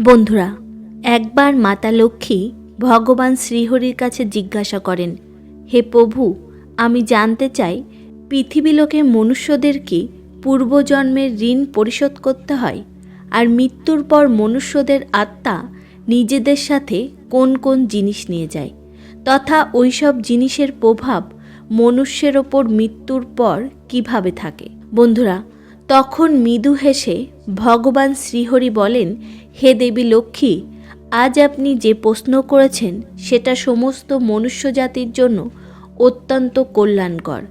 বন্ধুরা, একবার মাতা লক্ষ্মী ভগবান শ্রীহরির কাছে জিজ্ঞাসা করেন, হে প্রভু, আমি জানতে চাই পৃথিবীলোকে মনুষ্যদের কি পূর্বজন্মের ঋণ পরিশোধ করতে হয়? আর মৃত্যুর পর মনুষ্যদের আত্মা নিজেদের সাথে কোন কোন জিনিস নিয়ে যায়? তথা ওইসব জিনিসের প্রভাব মনুষ্যের ওপর মৃত্যুর পর কীভাবে থাকে? বন্ধুরা, তখন মৃদু হেসে ভগবান শ্রীহরি বলেন হে দেবী লক্ষ্মী, আজ আপনি যে প্রশ্ন করেছেন, সেটা সমস্ত মনুষ্য জাতির জন্য অত্যন্ত কল্যাণকর।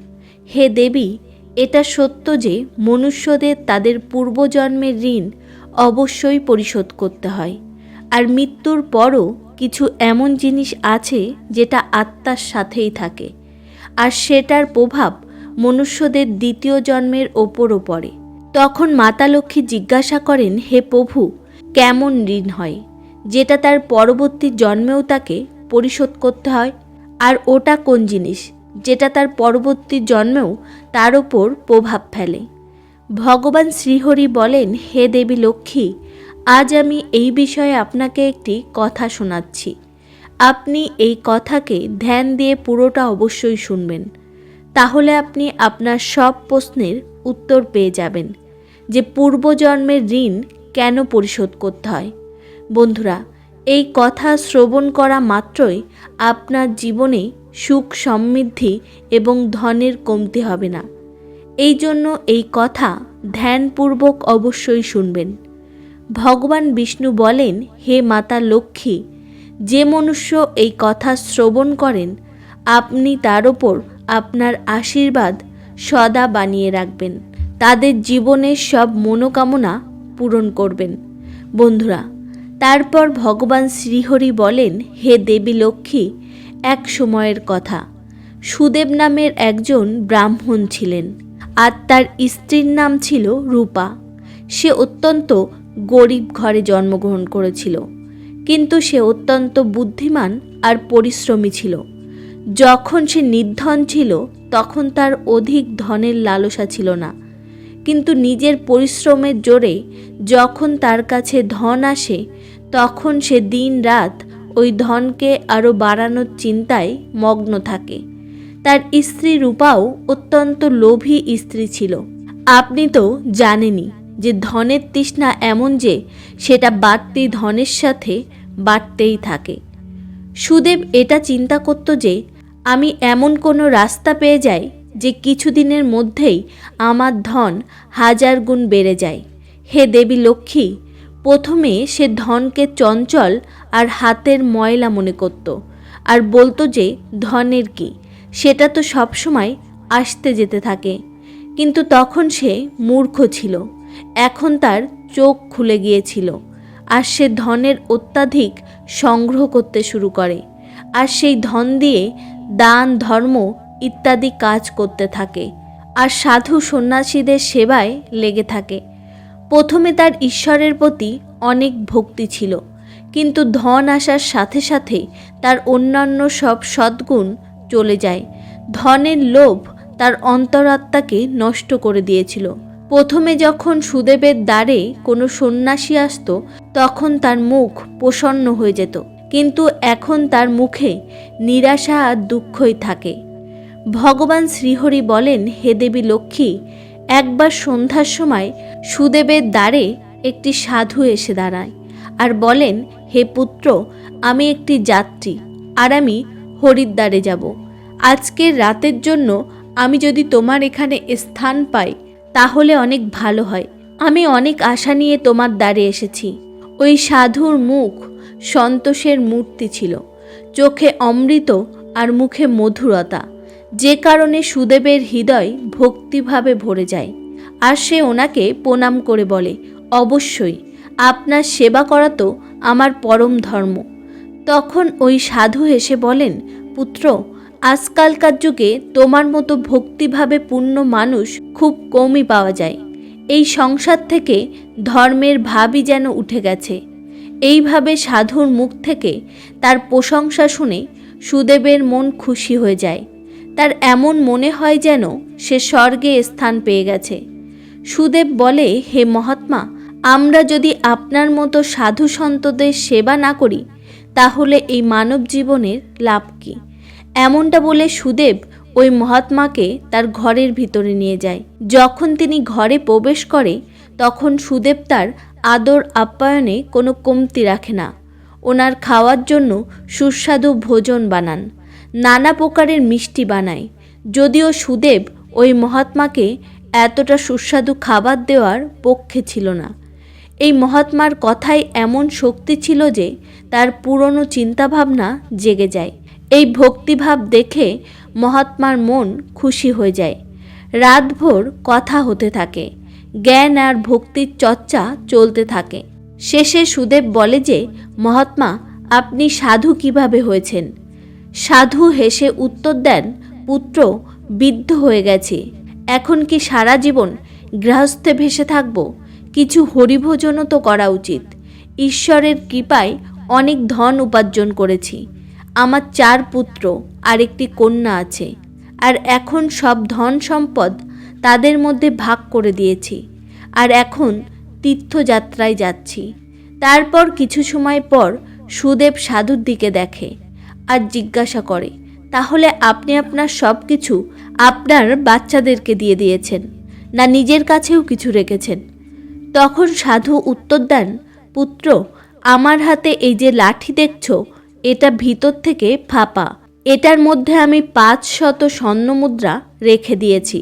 হে দেবী, এটা সত্য যে মনুষ্যদের তাদের পূর্বজন্মের ঋণ অবশ্যই পরিশোধ করতে হয়। আর মৃত্যুর পরও কিছু এমন জিনিস আছে যেটা আত্মার সাথেই থাকে। আর সেটার প্রভাব মনুষ্যদের দ্বিতীয় জন্মের ওপরও পড়ে। তখন মাতা লক্ষ্মী জিজ্ঞাসা করেন, হে প্রভু কেমন ঋণ হয়, যেটা তার পরবর্তী জন্মেও তাকে পরিশোধ করতে হয়, আর ওটা কোন জিনিস, যেটা তার পরবর্তী জন্মেও তার ওপর প্রভাব ফেলে। ভগবান শ্রীহরি বলেন, হে দেবী লক্ষ্মী, আজ আমি এই বিষয়ে আপনাকে একটি কথা শোনাচ্ছি। আপনি এই কথাকে ধ্যান দিয়ে পুরোটা অবশ্যই শুনবেন। তাহলে আপনি আপনার সব প্রশ্নের উত্তর পেয়ে যাবেন, যে পূর্বজন্মের ঋণ কেন পরিশোধ করতে হয়? বন্ধুরা, এই কথা শ্রবণ করা মাত্রই আপনার জীবনে সুখ সমৃদ্ধি এবং ধনের কমতি হবে না। এই জন্য এই কথা ধ্যানপূর্বক অবশ্যই শুনবেন। ভগবান বিষ্ণু বলেন, হে মাতা লক্ষ্মী, যে মনুষ্য এই কথা শ্রবণ করেন, আপনি তার ওপর আপনার আশীর্বাদ সদা বানিয়ে রাখবেন। তাদের জীবনের সব মনোকামনা পূরণ করবেন। বন্ধুরা, তারপর ভগবান শ্রীহরি বলেন, হে দেবী লক্ষ্মী, এক সময়ের কথা। সুদেব নামের একজন ব্রাহ্মণ ছিলেন আর তার স্ত্রীর নাম ছিল রূপা। সে অত্যন্ত গরিব ঘরে জন্মগ্রহণ করেছিল, কিন্তু সে অত্যন্ত বুদ্ধিমান আর পরিশ্রমী ছিল। যখন সে নির্ধন ছিল, তখন তার অধিক ধনের লালসা ছিল না। কিন্তু নিজের পরিশ্রমের জোরে যখন তার কাছে ধন আসে, তখন সে দিন রাত ওই ধনকে আরও বাড়ানোর চিন্তায় মগ্ন থাকে। তার স্ত্রী রূপাও অত্যন্ত লোভী স্ত্রী ছিল। আপনি তো জানেনই যে ধনের তৃষ্ণা এমন যে সেটা বাড়তি ধনের সাথে বাড়তেই থাকে। সুদেব এটা চিন্তা করত যে, আমি এমন কোনো রাস্তা পেয়ে যাই যে কিছুদিনের মধ্যেই আমার ধন হাজার গুণ বেড়ে যায়। হে দেবী লক্ষ্মী, প্রথমে সে ধনকে চঞ্চল আর হাতের ময়লা মনে করত আর বলতো যে, ধনের কি? সেটা তো সবসময় আসতে যেতে থাকে। কিন্তু তখন সে মূর্খ ছিল। এখন তার চোখ খুলে গিয়েছিল আর সে ধনের অত্যাধিক সংগ্রহ করতে শুরু করে। আর সেই ধন দিয়ে দান ধর্ম ইত্যাদি কাজ করতে থাকে আর সাধু সন্ন্যাসীদের সেবায় লেগে থাকে। প্রথমে তার ঈশ্বরের প্রতি অনেক ভক্তি ছিল, কিন্তু ধন আসার সাথে সাথে তার অন্যান্য সব সদ্গুণ চলে যায়। ধনের লোভ তার অন্তরাত্মাকে নষ্ট করে দিয়েছিল। প্রথমে যখন সুদেবের দ্বারে কোনো সন্ন্যাসী আসতো, তখন তার মুখ প্রসন্ন হয়ে যেত, কিন্তু এখন তার মুখে নিরাশা আর দুঃখই থাকে। ভগবান শ্রীহরি বলেন, হে দেবী লক্ষ্মী, একবার সন্ধ্যার সময় সুদেবের দ্বারে একটি সাধু এসে দাঁড়ায় আর বলেন, হে পুত্র, আমি একটি যাত্রী আর আমি হরিদ্বারে যাব। আজকের রাতের জন্য আমি যদি তোমার এখানে স্থান পাই, তাহলে অনেক ভালো হয়। আমি অনেক আশা নিয়ে তোমার দ্বারে এসেছি ওই সাধুর মুখ সন্তোষের মূর্তি ছিল। চোখে অমৃত আর মুখে মধুরতা। যে কারণে সুদেবের হৃদয় ভক্তিভাবে ভরে যায়। আর সে ওনাকে প্রণাম করে বলে, অবশ্যই, আপনার সেবা করা তো আমার পরম ধর্ম। তখন ওই সাধু হেসে বলেন, পুত্র, আজকালকার যুগে তোমার মতো ভক্তিভাবে পূর্ণ মানুষ খুব কমই পাওয়া যায়। এই সংসার থেকে ধর্মের ভাবই যেন উঠে গেছে। এইভাবে সাধুর মুখ থেকে তার প্রশংসা শুনে সুদেবের মন খুশি হয়ে যায়। তার এমন মনে হয় যেন সে স্বর্গে স্থান পেয়ে গেছে। সুদেব বলে, হে মহাত্মা, আমরা যদি আপনার মতো সাধু সন্তদের সেবা না করি, তাহলে এই মানব জীবনের লাভ কী? এমনটা বলে সুদেব ওই মহাত্মাকে তার ঘরের ভিতরে নিয়ে যায়। যখন তিনি ঘরে প্রবেশ করে, তখন সুদেব তার আদর আপ্যায়নে কোনো কমতি রাখে না। ওনার খাওয়ার জন্য সুস্বাদু ভোজন বানান। নানা প্রকারের মিষ্টি বানায়। যদিও সুদেব ওই মহাত্মাকে এতটা সুস্বাদু খাবার দেওয়ার পক্ষে ছিল না। এই মহাত্মার কথায় এমন শক্তি ছিল যে, তার পুরনো চিন্তাভাবনা জেগে যায়। এই ভক্তিভাব দেখে মহাত্মার মন খুশি হয়ে যায়। রাতভর কথা হতে থাকে। জ্ঞান আর ভক্তির চর্চা চলতে থাকে। শেষে সুদেব বলে যে, মহাত্মা, আপনি সাধু কীভাবে হয়েছেন? সাধু হেসে উত্তর দেন, পুত্র, বিদ্ধ হয়ে গেছে। এখন কি সারা জীবন গৃহস্থে ভেসে থাকব? কিছু হরিভোজনও তো করা উচিত। ঈশ্বরের কৃপায় অনেক ধন উপার্জন করেছি। আমার চার পুত্র, আর একটি কন্যা আছে। আর এখন সব ধন সম্পদ তাদের মধ্যে ভাগ করে দিয়েছি। আর এখন তীর্থযাত্রায় যাচ্ছি। তারপর কিছু সময় পর সুদেব সাধুর দিকে দেখে। আর জিজ্ঞাসা করে, তাহলে আপনি আপনার সব কিছু আপনার বাচ্চাদেরকে দিয়ে দিয়েছেন, না নিজের কাছেও কিছু রেখেছেন? তখন সাধু উত্তর দেন, পুত্র, আমার হাতে এই যে লাঠি দেখছ, এটা ভিতর থেকে ফাঁপা। এটার মধ্যে আমি পাঁচ শত স্বর্ণমুদ্রা রেখে দিয়েছি।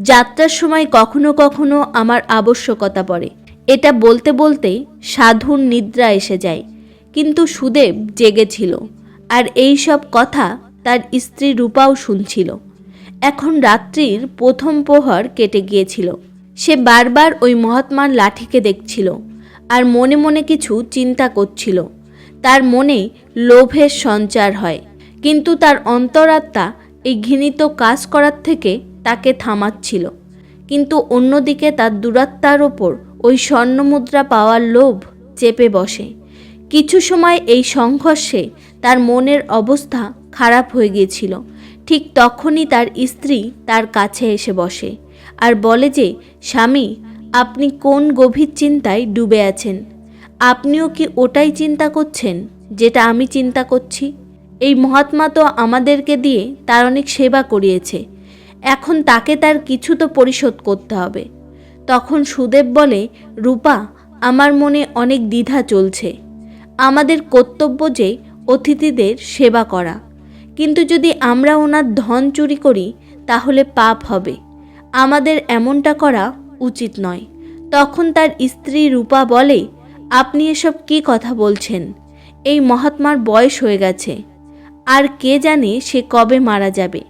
যাত্রার সময় কখনো কখনো আমার আবশ্যকতা পড়ে। এটা বলতে বলতে সাধুর নিদ্রা এসে যায়। কিন্তু সুদেব জেগেছিল আর এই সব কথা তার স্ত্রী রূপাও শুনছিল। এখন রাত্রির প্রথম প্রহর কেটে গিয়েছিল। সে বারবার ওই মহাত্মার লাঠিকে দেখছিল আর মনে মনে কিছু চিন্তা করছিল। তার মনে লোভের সঞ্চার হয়, কিন্তু তার অন্তরাত্মা এই ঘৃণিত কাজ করার থেকে তাকে থামাচ্ছিল। কিন্তু অন্যদিকে তার দূরাত্মার ওপর ওই স্বর্ণমুদ্রা পাওয়ার লোভ চেপে বসে। কিছু সময় এই সংঘর্ষে তার মনের অবস্থা খারাপ হয়ে গিয়েছিল। ঠিক তখনই তার স্ত্রী তার কাছে এসে বসে আর বলে যে, স্বামী, আপনি কোন গভীর চিন্তায় ডুবে আছেন? আপনিও কি ওটাই চিন্তা করছেন যেটা আমি চিন্তা করছি? এই মহাত্মা তো আমাদেরকে দিয়ে তার অনেক সেবা করিয়েছে। এখন তাকে তার কিছু তো পরিশোধ করতে হবে। তখন সুদেব বলে, রূপা, আমার মনে অনেক দ্বিধা চলছে। আমাদের কর্তব্য যে অতিথিদের সেবা করা। কিন্তু যদি আমরা ওনার ধন চুরি করি, তাহলে পাপ হবে। আমাদের এমনটা করা উচিত নয়। তখন তার স্ত্রী রূপা বলে, আপনি এসব কি কথা বলছেন? এই মহাত্মার বয়স হয়ে গেছে। আর কে জানে সে কবে মারা যাবে?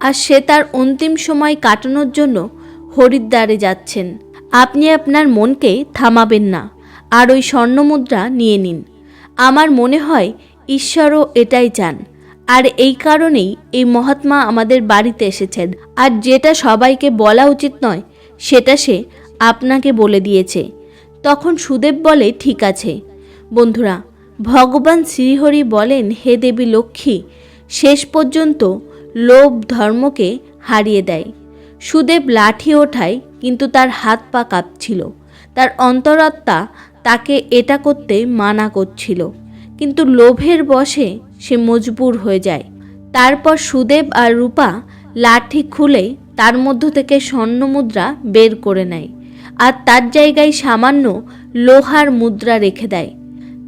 আর সে তার অন্তিম সময় কাটানোর জন্য হরিদ্বারে যাচ্ছেন। আপনি আপনার মনকে থামাবেন না। আর ওই স্বর্ণমুদ্রা নিয়ে নিন। আমার মনে হয় ঈশ্বরও এটাই চান। আর এই কারণেই এই মহাত্মা আমাদের বাড়িতে এসেছেন। আর যেটা সবাইকে বলা উচিত নয়, সেটা সে আপনাকে বলে দিয়েছে। তখন সুদেব বলে, ঠিক আছে। বন্ধুরা, ভগবান শ্রীহরি বলেন, হে দেবী লক্ষ্মী, শেষ পর্যন্ত লোভ ধর্মকে হারিয়ে দেয়। সুদেব লাঠি ওঠায়, কিন্তু তার হাত পা কাঁপছিল। তার অন্তরাত্মা তাকে এটা করতে মানা করছিল। কিন্তু লোভের বশে সে মজবুর হয়ে যায়। তারপর সুদেব আর রূপা লাঠি খুলে তার মধ্য থেকে স্বর্ণ মুদ্রা বের করে নেয় আর তার জায়গায় সামান্য লোহার মুদ্রা রেখে দেয়।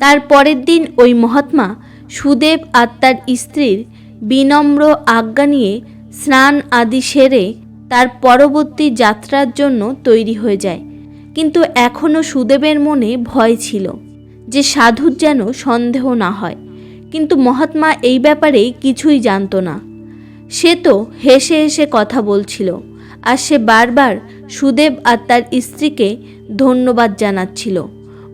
তার পরের দিন ওই মহাত্মা সুদেব আর তার স্ত্রীর বিনম্র আজ্ঞা নিয়ে স্নান আদি সেরে তার পরবর্তী যাত্রার জন্য তৈরি হয়ে যায়। কিন্তু এখনও সুদেবের মনে ভয় ছিল। যে সাধুর যেন সন্দেহ না হয়। কিন্তু মহাত্মা এই ব্যাপারে কিছুই জানতো না। সে তো হেসে হেসে কথা বলছিল আর সে বারবার সুদেব আর তার স্ত্রীকে ধন্যবাদ জানাচ্ছিল।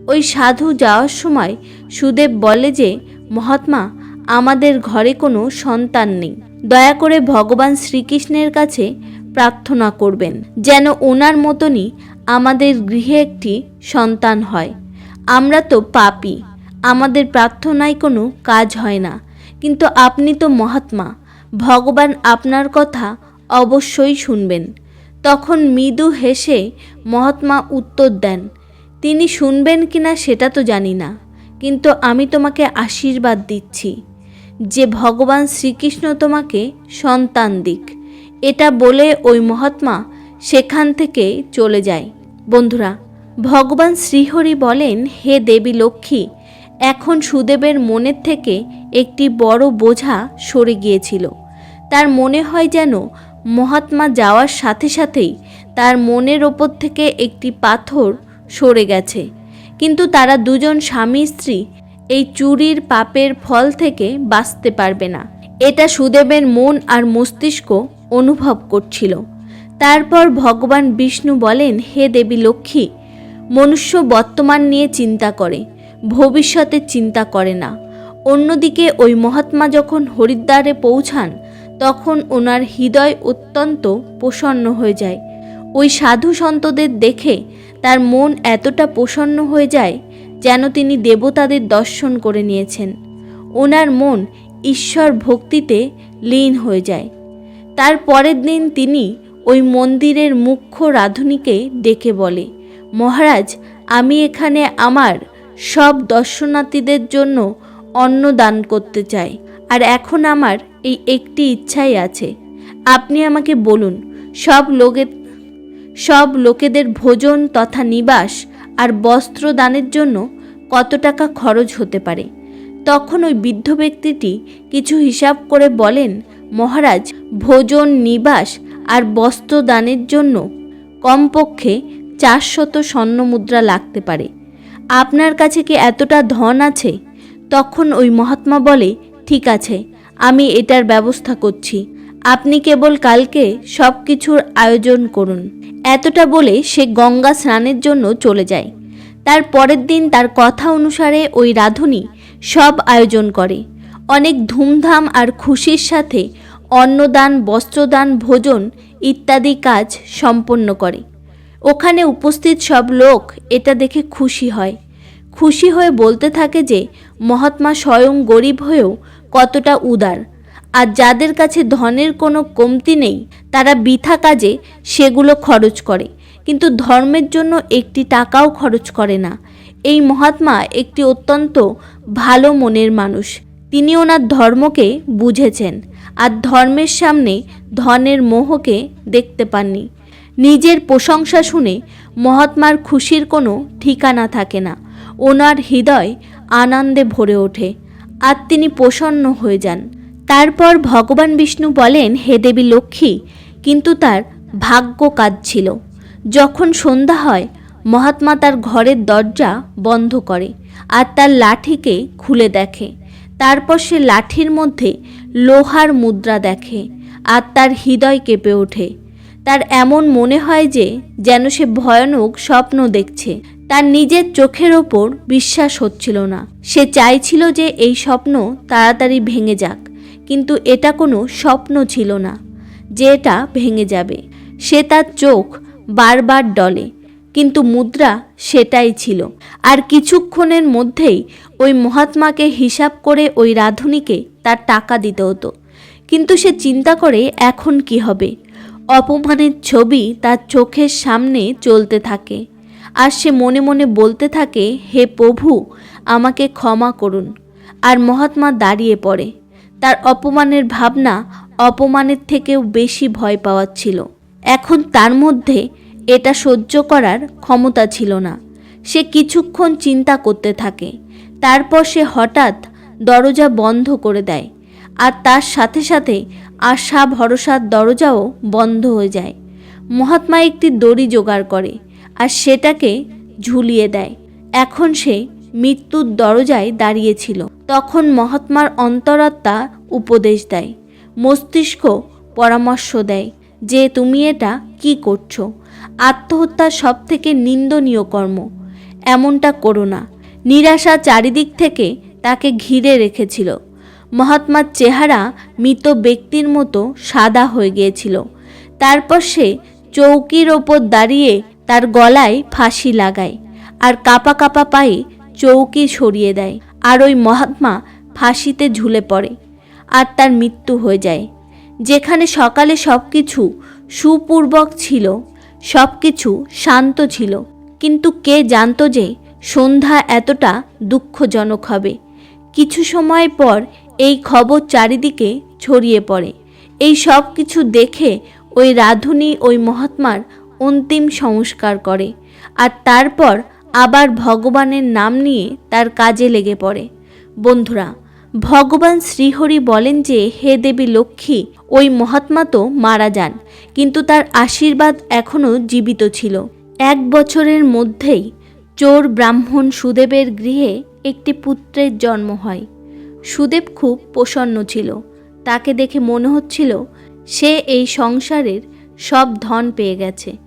ওই সাধু যাওয়ার সময় সুদেব বলে যে, মহাত্মা, আমাদের ঘরে কোনো সন্তান নেই। দয়া করে ভগবান শ্রীকৃষ্ণের কাছে প্রার্থনা করবেন, যেন ওনার মতনই আমাদের গৃহে একটি সন্তান হয়। আমরা তো পাপি। আমাদের প্রার্থনায় কোনো কাজ হয় না। কিন্তু আপনি তো মহাত্মা। ভগবান আপনার কথা অবশ্যই শুনবেন। তখন মৃদু হেসে মহাত্মা উত্তর দেন, তিনি শুনবেন কিনা সেটা তো জানি না। কিন্তু আমি তোমাকে আশীর্বাদ দিচ্ছি। যে ভগবান শ্রীকৃষ্ণ তোমাকে সন্তান দিক। এটা বলে ওই মহাত্মা সেখান থেকে চলে যায়। বন্ধুরা ভগবান শ্রীহরি বলেন, হে দেবী লক্ষ্মী, এখন সুদেবের মনের থেকে একটি বড় বোঝা সরে গিয়েছিল। তার মনে হয় যেন মহাত্মা যাওয়ার সাথে সাথেই তার মনের ওপর থেকে একটি পাথর সরে গেছে। কিন্তু তারা দুজন স্বামী স্ত্রী এই চুরির পাপের ফল থেকে বাঁচতে পারবে না। এটা সুদেবের মন আর মস্তিষ্ক অনুভব করছিল। তারপর ভগবান বিষ্ণু বলেন, হে দেবী লক্ষ্মী মনুষ্য বর্তমান নিয়ে চিন্তা করে, ভবিষ্যতে চিন্তা করে না। অন্যদিকে ওই মহাত্মা যখন হরিদ্বারে পৌঁছান, তখন ওনার হৃদয় অত্যন্ত প্রসন্ন হয়ে যায়। ওই সাধু সন্তদের দেখে তার মন এতটা প্রসন্ন হয়ে যায় যেন তিনি দেবতাদের দর্শন করে নিয়েছেন। ওনার মন ঈশ্বর ভক্তিতে লীন হয়ে যায়। তার পরের দিন তিনি ওই মন্দিরের মুখ্য রাধুনিকে ডেকে বলে মহারাজ, আমি এখানে আমার সব দর্শনার্থীদের জন্য অন্ন দান করতে চাই। আর এখন আমার এই একটি ইচ্ছাই আছে। আপনি আমাকে বলুন, সব লোকের, সব লোকেদের ভোজন তথা নিবাস আর বস্ত্র দানের জন্য কত টাকা খরচ হতে পারে? তখন ওই বৃদ্ধ ব্যক্তিটি কিছু হিসাব করে বলেন, মহারাজ, ভোজন, নিবাস আর বস্ত্র দানের জন্য কমপক্ষে চারশত স্বর্ণ মুদ্রা লাগতে পারে। আপনার কাছে কি এতটা ধন আছে? তখন ওই মহাত্মা বলে, ঠিক আছে, আমি এটার ব্যবস্থা করছি। আপনি কেবল কালকে সব কিছুর আয়োজন করুন। এতটা বলে সে গঙ্গা স্নানের জন্য চলে যায়। তার পরের দিন তার কথা অনুসারে ওই রাধুনি সব আয়োজন করে। অনেক ধুমধাম আর খুশির সাথে অন্নদান, বস্ত্রদান, ভোজন ইত্যাদি কাজ সম্পন্ন করে। ওখানে উপস্থিত সব লোক এটা দেখে খুশি হয়। খুশি হয়ে বলতে থাকে যে, মহাত্মা স্বয়ং গরিব হয়েও কতটা উদার। আর যাদের কাছে ধনের কোনো কমতি নেই, তারা বৃথা কাজে সেগুলো খরচ করে। কিন্তু ধর্মের জন্য একটি টাকাও খরচ করে না। এই মহাত্মা একটি অত্যন্ত ভালো মনের মানুষ। তিনি ওনার ধর্মকে বুঝেছেন। আর ধর্মের সামনে ধনের মোহকে দেখতে পাননি। নিজের প্রশংসা শুনে মহাত্মার খুশির কোনো ঠিকানা থাকে না। ওনার হৃদয় আনন্দে ভরে ওঠে আর তিনি প্রসন্ন হয়ে যান। তারপর ভগবান বিষ্ণু বলেন, হে দেবী লক্ষ্মী, কিন্তু তার ভাগ্য কাজ ছিল যখন সন্ধ্যা হয়, মহাত্মা তার ঘরের দরজা বন্ধ করে আর তার লাঠিকে খুলে দেখে। তারপর সে লাঠির মধ্যে লোহার মুদ্রা দেখে আর তার হৃদয় কেঁপে ওঠে। তার এমন মনে হয় যে, যেন সে ভয়ানক স্বপ্ন দেখছে। তার নিজের চোখের ওপর বিশ্বাস হচ্ছিল না। সে চাইছিল যে এই স্বপ্ন তাড়াতাড়ি ভেঙে যাক, কিন্তু এটা কোনো স্বপ্ন ছিল না যে এটা ভেঙে যাবে। সে তার চোখ বারবার ডলে, কিন্তু মুদ্রা সেটাই ছিল। আর কিছুক্ষণের মধ্যেই ওই মহাত্মাকে হিসাব করে ওই রাধুনিকে তার টাকা দিতে হতো। কিন্তু সে চিন্তা করে এখন কি হবে? অপমানের ছবি তার চোখের সামনে চলতে থাকে। আর সে মনে মনে বলতে থাকে, হে প্রভু, আমাকে ক্ষমা করুন। আর মহাত্মা দাঁড়িয়ে পড়ে। তার অপমানের ভাবনা অপমানের থেকেও বেশি ভয় পাওয়াচ্ছিল এখন তার মধ্যে এটা সহ্য করার ক্ষমতা ছিল না। সে কিছুক্ষণ চিন্তা করতে থাকে। তারপর সে হঠাৎ দরজা বন্ধ করে দেয়। আর তার সাথে সাথে আশা ভরসার দরজাও বন্ধ হয়ে যায়। মহাত্মা একটি দড়ি জোগাড় করে আর সেটাকে ঝুলিয়ে দেয়। এখন সে মৃত্যুর দরজায় দাঁড়িয়েছিল। তখন মহাত্মার অন্তরাত্মা উপদেশ দেয়, মস্তিষ্ক পরামর্শ দেয় যে, তুমি এটা কি করছ? আত্মহত্যা সব থেকে নিন্দনীয় কর্ম। এমনটা করো না। নিরাশা চারিদিক থেকে তাকে ঘিরে রেখেছিল। মহাত্মার চেহারা মৃত ব্যক্তির মতো সাদা হয়ে গিয়েছিল। তারপর সে চৌকির ওপর দাঁড়িয়ে তার গলায় ফাঁসি লাগায় আর কাপা কাপা পায়ে চৌকি সরিয়ে দেয় আর ওই মহাত্মা ফাঁসিতে ঝুলে পড়ে আর তার মৃত্যু হয়ে যায়। যেখানে সকালে সব কিছু সুপূর্বক ছিল সব কিছু শান্ত ছিল। কিন্তু কে জানতো যে সন্ধ্যা এতটা দুঃখজনক হবে। কিছু সময় পর এই খবর চারিদিকে ছড়িয়ে পড়ে। এই সব কিছু দেখে ওই রাধুনী ওই মহাত্মার অন্তিম সংস্কার করে। আর তারপর আবার ভগবানের নাম নিয়ে তার কাজে লেগে পড়ে। বন্ধুরা, ভগবান শ্রীহরি বলেন যে, হে দেবী লক্ষ্মী, ওই মহাত্মা তো মারা যান, কিন্তু তার আশীর্বাদ এখনও জীবিত ছিল। এক বছরের মধ্যেই চোর ব্রাহ্মণ সুদেবের গৃহে একটি পুত্রের জন্ম হয়। সুদেব খুব প্রসন্ন ছিল। তাকে দেখে মনে হচ্ছিল, সে এই সংসারের সব ধন পেয়ে গেছে।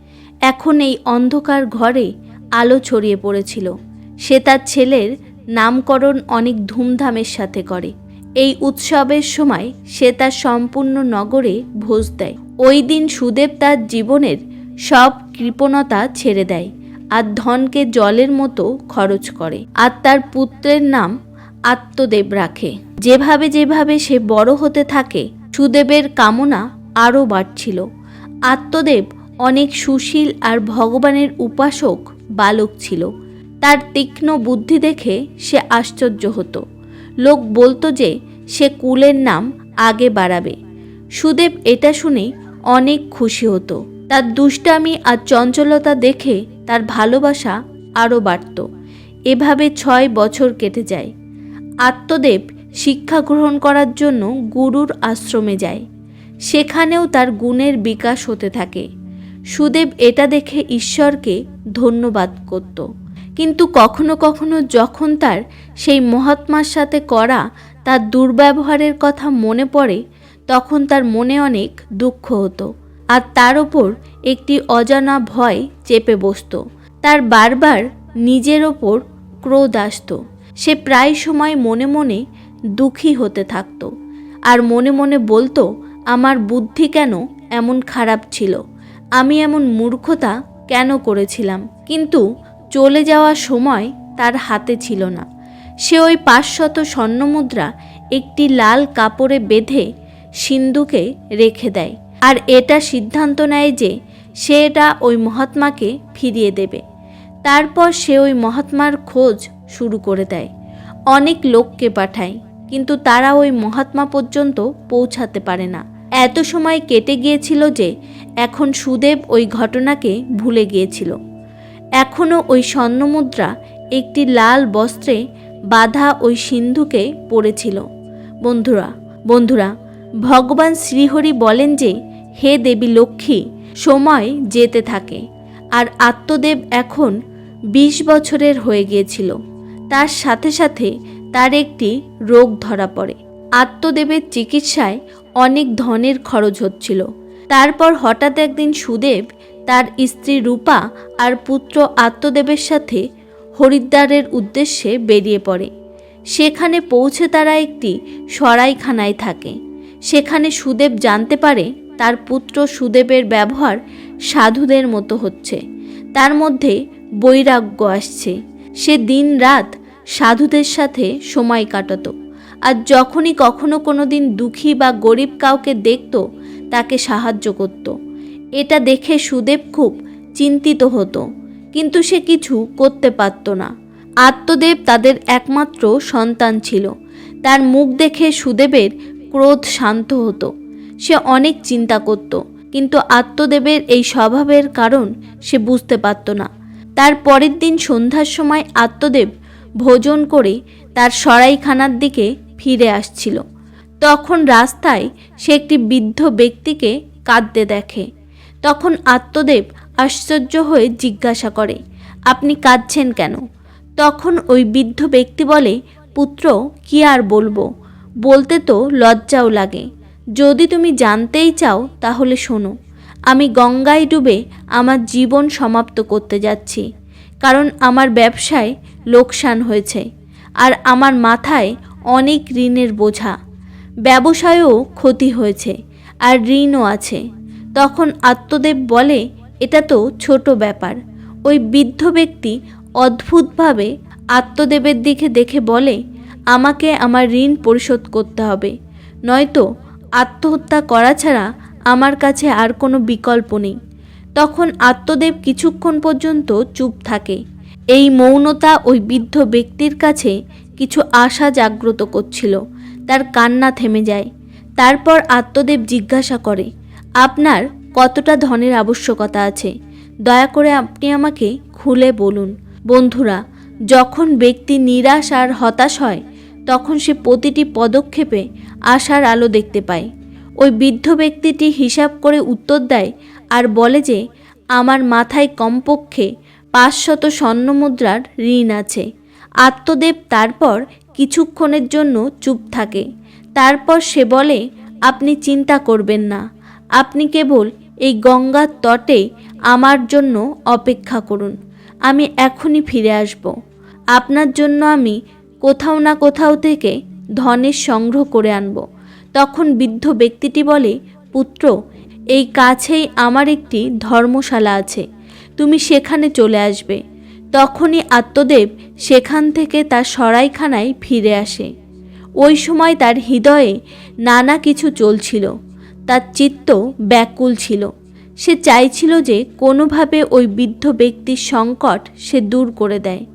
এখন এই অন্ধকার ঘরে আলো ছড়িয়ে পড়েছিল। সে তার ছেলের নামকরণ অনেক ধুমধামের সাথে করে। এই উৎসবের সময় সে তার সম্পূর্ণ নগরে ভোজ দেয়। ওই দিন সুদেব তার জীবনের সব কৃপণতা ছেড়ে দেয় আর ধনকে জলের মতো খরচ করে। আর তার পুত্রের নাম আত্মদেব রাখে। যেভাবে যেভাবে সে বড় হতে থাকে, সুদেবের কামনা আরও বাড়ছিল। আত্মদেব অনেক সুশীল আর ভগবানের উপাসক বালক ছিল। তার তীক্ষ্ণ বুদ্ধি দেখে সে আশ্চর্য হতো। লোক বলতো যে, সে কুলের নাম আগে বাড়াবে। সুদেব এটা শুনে অনেক খুশি হতো। তার দুষ্টামি আর চঞ্চলতা দেখে তার ভালোবাসা আরও বাড়ত। এভাবে ছয় বছর কেটে যায়। আত্মদেব শিক্ষা গ্রহণ করার জন্য গুরুর আশ্রমে যায়। সেখানেও তার গুণের বিকাশ হতে থাকে। সুদেব এটা দেখে ঈশ্বরকে ধন্যবাদ করত। কিন্তু কখনো কখনো যখন তার সেই মহাত্মার সাথে করা তার দুর্ব্যবহারের কথা মনে পড়ে, তখন তার মনে অনেক দুঃখ হতো আর তার ওপর একটি অজানা ভয় চেপে বসত। তার বারবার নিজের ওপর ক্রোধ আসত। সে প্রায় সময় মনে মনে দুঃখী হতে থাকত আর মনে মনে বলতো, আমার বুদ্ধি কেন এমন খারাপ ছিল? আমি এমন মূর্খতা কেন করেছিলাম? কিন্তু চলে যাওয়ার সময় তার হাতে ছিল না। সে ওই পাঁচশত স্বর্ণমুদ্রা একটি লাল কাপড়ে বেঁধে সিন্ধুকে রেখে দেয় আর এটা সিদ্ধান্ত নেয় যে সে এটা ওই মহাত্মাকে ফিরিয়ে দেবে। তারপর সে ওই মহাত্মার খোঁজ শুরু করে দেয়। অনেক লোককে পাঠায়, কিন্তু তারা ওই মহাত্মা পর্যন্ত পৌঁছাতে পারে না। এত সময় কেটে গিয়েছিল যে এখন সুদেব ওই ঘটনাকে ভুলে গিয়েছিল। এখনও ওই স্বর্ণমুদ্রা একটি লাল বস্ত্রে বাধা ওই সিন্ধুকে পড়েছিল। বন্ধুরা বন্ধুরা, ভগবান শ্রীহরি বলেন যে, হে দেবী লক্ষ্মী, সময় যেতে থাকে, আর আত্মদেব এখন বিশ বছরের হয়ে গিয়েছিল। তার সাথে সাথে তার একটি রোগ ধরা পড়ে। আত্মদেবের চিকিৎসায় অনেক ধনের খরচ হচ্ছিল। তারপর হঠাৎ একদিন সুদেব তার স্ত্রী রূপা আর পুত্র আত্মদেবের সাথে হরিদ্বারের উদ্দেশ্যে বেরিয়ে পড়ে। সেখানে পৌঁছে তারা একটি সরাইখানায় থাকে। সেখানে সুদেব জানতে পারে তার পুত্র সুদেবের ব্যবহার সাধুদের মতো হচ্ছে। তার মধ্যে বৈরাগ্য আসছে। সে দিন রাত সাধুদের সাথে সময় কাটাতো। আর যখনই কখনো কোনো দিন দুঃখী বা গরিব কাউকে দেখত, তাকে সাহায্য করত। এটা দেখে সুদেব খুব চিন্তিত হতো। কিন্তু সে কিছু করতে পারত না। আত্মদেব তাদের একমাত্র সন্তান ছিল। তার মুখ দেখে সুদেবের ক্রোধ শান্ত হতো। সে অনেক চিন্তা করত। কিন্তু আত্মদেবের এই স্বভাবের কারণ সে বুঝতে পারত না। তার পরের দিন সন্ধ্যার সময় আত্মদেব ভোজন করে তার সরাইখানার দিকে ফিরে আসছিল। তখন রাস্তায় সে একটি বৃদ্ধ ব্যক্তিকে কাঁদতে দেখে। তখন আত্মদেব আশ্চর্য হয়ে জিজ্ঞাসা করে, আপনি কাঁদছেন কেন? তখন ওই বৃদ্ধ ব্যক্তি বলে, পুত্র, কি আর বলব? বলতে তো লজ্জাও লাগে। যদি তুমি জানতেই চাও, তাহলে শোনো। আমি গঙ্গায় ডুবে আমার জীবন সমাপ্ত করতে যাচ্ছি। কারণ আমার ব্যবসায় লোকসান হয়েছে আর আমার মাথায় অনেক ঋণের বোঝা। ব্যবসায়ও ক্ষতি হয়েছে আর ঋণও আছে। তখন আত্মদেব বলে, এটা তো ছোট ব্যাপার। ওই বৃদ্ধ ব্যক্তি অদ্ভুতভাবে আত্মদেবের দিকে দেখে বলে, আমাকে আমার ঋণ পরিশোধ করতে হবে। নয়তো আত্মহত্যা করা ছাড়া আমার কাছে আর কোনো বিকল্প নেই। তখন আত্মদেব কিছুক্ষণ পর্যন্ত চুপ থাকে। এই মৌনতা ওই বৃদ্ধ ব্যক্তির কাছে কিছু আশা জাগ্রত করছিল। তার কান্না থেমে যায়। তারপর আত্মদেব জিজ্ঞাসা করে, আপনার কতটা ধনের আবশ্যকতা আছে? দয়া করে আপনি আমাকে খুলে বলুন। বন্ধুরা, যখন ব্যক্তি নিরাশ আর হতাশ হয়, তখন সে প্রতিটি পদক্ষেপে আশার আলো দেখতে পায়। ওই বৃদ্ধ ব্যক্তিটি হিসাব করে উত্তর দেয় আর বলে যে, আমার মাথায় কমপক্ষে পাঁচশত স্বর্ণমুদ্রার ঋণ আছে। আত্মদেব তারপর কিছুক্ষণের জন্য চুপ থাকে। তারপর সে বলে, আপনি চিন্তা করবেন না। আপনি কেবল এই গঙ্গার তটে আমার জন্য অপেক্ষা করুন। আমি এখনই ফিরে আসব। আপনার জন্য আমি কোথাও না কোথাও থেকে ধনের সংগ্রহ করে আনব। তখন বৃদ্ধ ব্যক্তিটি বলে, পুত্র, এই কাছেই আমার একটি ধর্মশালা আছে। তুমি সেখানে চলে আসবে। তখনই আত্মদেব সেখান থেকে তার সরাইখানায় ফিরে আসে। ওই সময় তার হৃদয়ে নানা কিছু চলছিল। তার চিত্ত ব্যাকুল ছিল। সে চাইছিল যে কোনোভাবে ওই বৃদ্ধ ব্যক্তির সংকট সে দূর করে দেয়।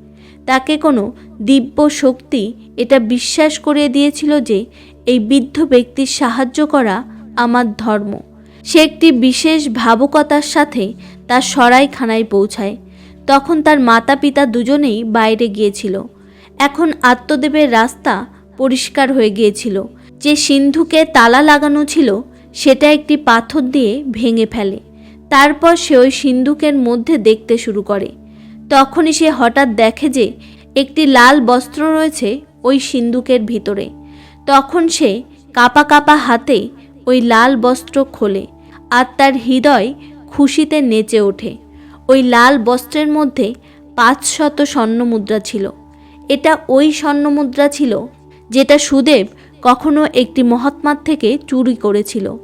তাকে কোনো দিব্য শক্তি এটা বিশ্বাস করে দিয়েছিল যে এই বৃদ্ধ ব্যক্তির সাহায্য করা আমার ধর্ম। সে একটি বিশেষ ভাবুকতার সাথে তার সরাইখানায় পৌঁছায়। তখন তার মাতা পিতা দুজনেই বাইরে গিয়েছিল। এখন আত্মদেবের রাস্তা পরিষ্কার হয়ে গিয়েছিল। যে সিন্ধুকে তালা লাগানো ছিল, সেটা একটি পাথর দিয়ে ভেঙে ফেলে। তারপর সে ওই সিন্ধুকের মধ্যে দেখতে শুরু করে। তখনই সে হঠাৎ দেখে যে একটি লাল বস্ত্র রয়েছে ওই সিন্ধুকের ভিতরে। তখন সে কাপা কাপা হাতে ওই লাল বস্ত্র খোলে আর তার হৃদয় খুশিতে নেচে ওঠে। ওই লাল বস্ত্রের মধ্যে পাঁচশত স্বর্ণমুদ্রা ছিল। এটা ওই স্বর্ণমুদ্রা ছিল যেটা সুদেব কখনো একটি মহাত্মার থেকে চুরি করেছিল।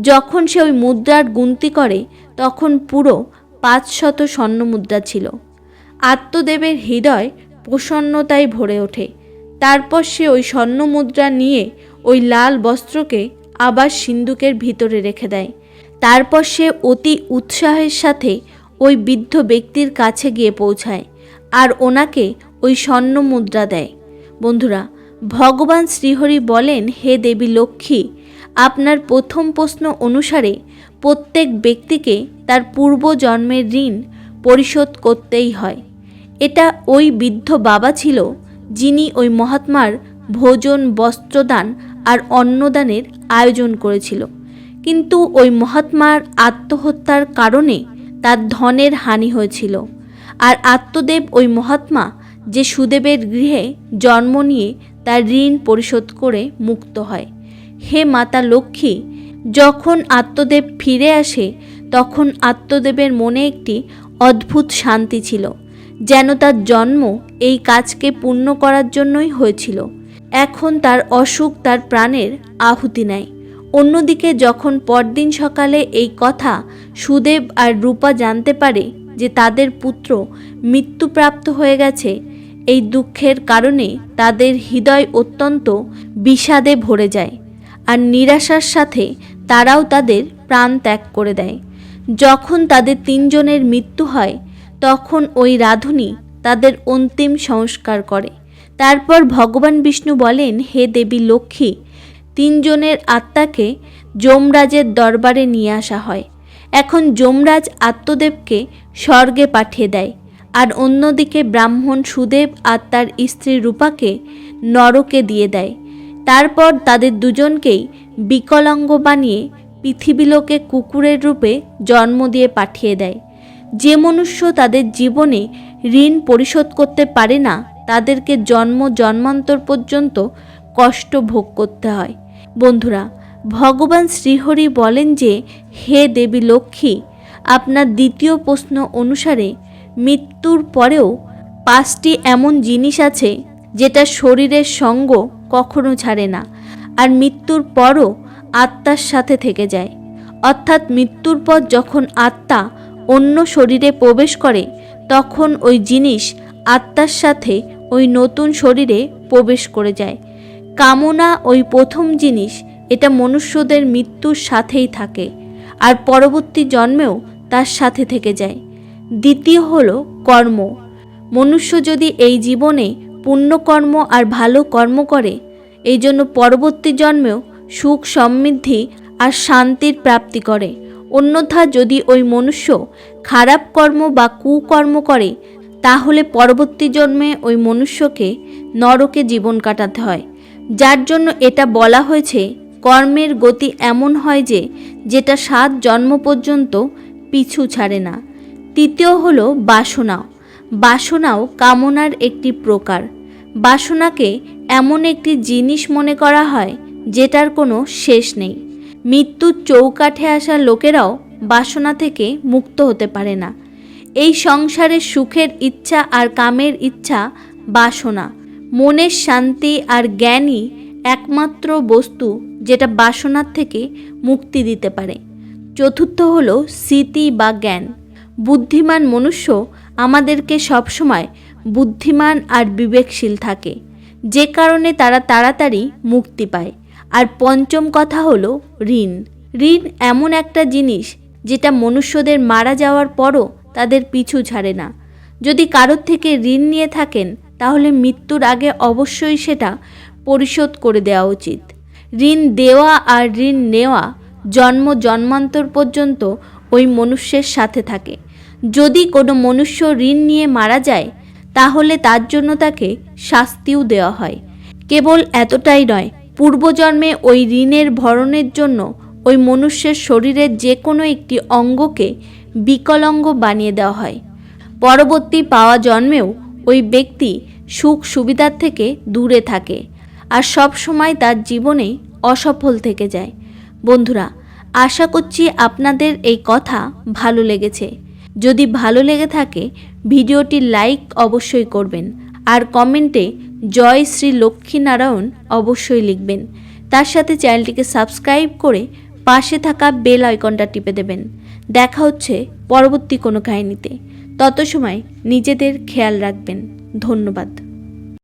যখন সে ওই মুদ্রার গুনতি করে, তখন পুরো পাঁচশত স্বর্ণমুদ্রা ছিল। আত্মদেবের হৃদয় প্রসন্নতায় ভরে ওঠে। তারপর সে ওই স্বর্ণ মুদ্রা নিয়ে ওই লাল বস্ত্রকে আবার সিন্ধুকের ভিতরে রেখে দেয়। তারপর সে অতি উৎসাহের সাথে ওই বৃদ্ধ ব্যক্তির কাছে গিয়ে পৌঁছায় আর ওনাকে ওই স্বর্ণ মুদ্রা দেয়। বন্ধুরা, ভগবান শ্রীহরি বলেন, হে দেবী লক্ষ্মী, আপনার প্রথম প্রশ্ন অনুসারে প্রত্যেক ব্যক্তিকে তার পূর্ব জন্মের ঋণ পরিশোধ করতেই হয়। এটা ওই বৃদ্ধ বাবা ছিল যিনি ওই মহাত্মার ভোজন, বস্ত্রদান আর অন্নদানের আয়োজন করেছিল। কিন্তু ওই মহাত্মার আত্মহত্যার কারণে তার ধনের হানি হয়েছিল। আর আত্মদেব ওই মহাত্মা যে সুদেবের গৃহে জন্ম নিয়ে তার ঋণ পরিশোধ করে মুক্ত হয়। হে মাতা লক্ষ্মী, যখন আত্মদেব ফিরে আসে, তখন আত্মদেবের মনে একটি অদ্ভুত শান্তি ছিল। যেন তার জন্ম এই কাজকে পূর্ণ করার জন্যই হয়েছিল। এখন তার অসুখ তার প্রাণের আহুতি নেয় অন্যদিকে যখন পরদিন সকালে এই কথা সুদেব আর রূপা জানতে পারে যে তাদের পুত্র মৃত্যুপ্রাপ্ত হয়ে গেছে, এই দুঃখের কারণে তাদের হৃদয় অত্যন্ত বিষাদে ভরে যায় আর নিরাশার সাথে তারাও তাদের প্রাণ ত্যাগ করে দেয়। যখন তাদের তিনজনের মৃত্যু হয় তখন ওই রাধুনী তাদের অন্তিম সংস্কার করে। তারপর ভগবান বিষ্ণু বলেন, হে দেবী লক্ষ্মী, তিনজনের আত্মাকে যমরাজের দরবারে নিয়ে আসা হয়। এখন যমরাজ আত্মদেবকে স্বর্গে পাঠিয়ে দেয় আর অন্যদিকে ব্রাহ্মণ সুদেব আর তার স্ত্রী রূপাকে নরকে দিয়ে দেয়। তারপর তাদের দুজনকেই বিকলাঙ্গ বানিয়ে পৃথিবীলোকে কুকুরের রূপে জন্ম দিয়ে পাঠিয়ে দেয়। যে মনুষ্য তাদের জীবনে ঋণ পরিশোধ করতে পারে না, তাদেরকে জন্ম জন্মান্তর পর্যন্ত কষ্ট ভোগ করতে হয়। বন্ধুরা, ভগবান শ্রীহরি বলেন যে, হে দেবী লক্ষ্মী, আপনার দ্বিতীয় প্রশ্ন অনুসারে মৃত্যুর পরেও পাঁচটি এমন জিনিস আছে যেটা শরীরের সঙ্গ কখনো ছাড়ে না আর মৃত্যুর পরও আত্মার সাথে থেকে যায়। অর্থাৎ মৃত্যুর পর যখন আত্মা অন্য শরীরে প্রবেশ করে, তখন ওই জিনিস আত্মার সাথে ওই নতুন শরীরে প্রবেশ করে যায়। কামনা ওই প্রথম জিনিস, এটা মনুষ্যদের মৃত্যুর সাথেই থাকে, আর পরবর্তী জন্মেও তার সাথে থেকে যায়। দ্বিতীয় হল কর্ম। মনুষ্য যদি এই জীবনে পুণ্যকর্ম আর ভালো কর্ম করে, এই জন্য পরবর্তী জন্মেও সুখ সমৃদ্ধি আর শান্তির প্রাপ্তি করে। অন্যথা যদি ওই মনুষ্য খারাপ কর্ম বা কুকর্ম করে, তাহলে পরবর্তী জন্মে ওই মনুষ্যকে নরকে জীবন কাটাতে হয়। যার জন্য এটা বলা হয়েছে, কর্মের গতি এমন হয় যে, যেটা সাত জন্ম পর্যন্ত পিছু ছাড়ে না। তৃতীয় হল বাসনা বাসনাও কামনার একটি প্রকার। বাসনাকে এমন একটি জিনিস মনে করা হয়, যেটার কোনো শেষ নেই। মৃত্যুর চৌকাঠে আসা লোকেরাও বাসনা থেকে মুক্ত হতে পারে না। এই সংসারে সুখের ইচ্ছা আর কামের ইচ্ছা বাসনা। মনের শান্তি আর জ্ঞানই একমাত্র বস্তু যেটা বাসনার থেকে মুক্তি দিতে পারে। চতুর্থ হল স্মৃতি বা জ্ঞান। বুদ্ধিমান মনুষ্য আমাদেরকে সবসময় বুদ্ধিমান আর বিবেকশীল থাকে। যে কারণে তারা তাড়াতাড়ি মুক্তি পায়। আর পঞ্চম কথা হলো ঋণ। ঋণ এমন একটা জিনিস যেটা মনুষ্যদের মারা যাওয়ার পরও তাদের পিছু ছাড়ে না। যদি কারোর থেকে ঋণ নিয়ে থাকেন, তাহলে মৃত্যুর আগে অবশ্যই সেটা পরিশোধ করে দেওয়া উচিত। ঋণ দেওয়া আর ঋণ নেওয়া জন্ম জন্মান্তর পর্যন্ত ওই মনুষ্যের সাথে থাকে। যদি কোনো মনুষ্য ঋণ নিয়ে মারা যায়, তাহলে তার জন্য তাকে শাস্তিও দেওয়া হয়। কেবল এতটাই নয় পূর্বজন্মে ওই ঋণের ভরণের জন্য ওই মনুষ্যের শরীরের যে কোনো একটি অঙ্গকে বিকলাঙ্গ বানিয়ে দেওয়া হয়। পরবর্তী পাওয়া জন্মেও ওই ব্যক্তি সুখ সুবিধার থেকে দূরে থাকে আর সব সময় তার জীবনে অসফল থেকে যায়। বন্ধুরা, আশা করছি আপনাদের এই কথা ভালো লেগেছে। যদি ভালো লেগে থাকে, ভিডিওটি লাইক অবশ্যই করবেন আর কমেন্টে জয় শ্রী লক্ষ্মীনারায়ণ অবশ্যই লিখবেন। তার সাথে চ্যানেলটিকে সাবস্ক্রাইব করে পাশে থাকা বেল আইকনটা টিপে দেবেন। দেখা হচ্ছে পরবর্তী কোনো কাহিনীতে। তত সময় নিজেদের খেয়াল রাখবেন। ধন্যবাদ।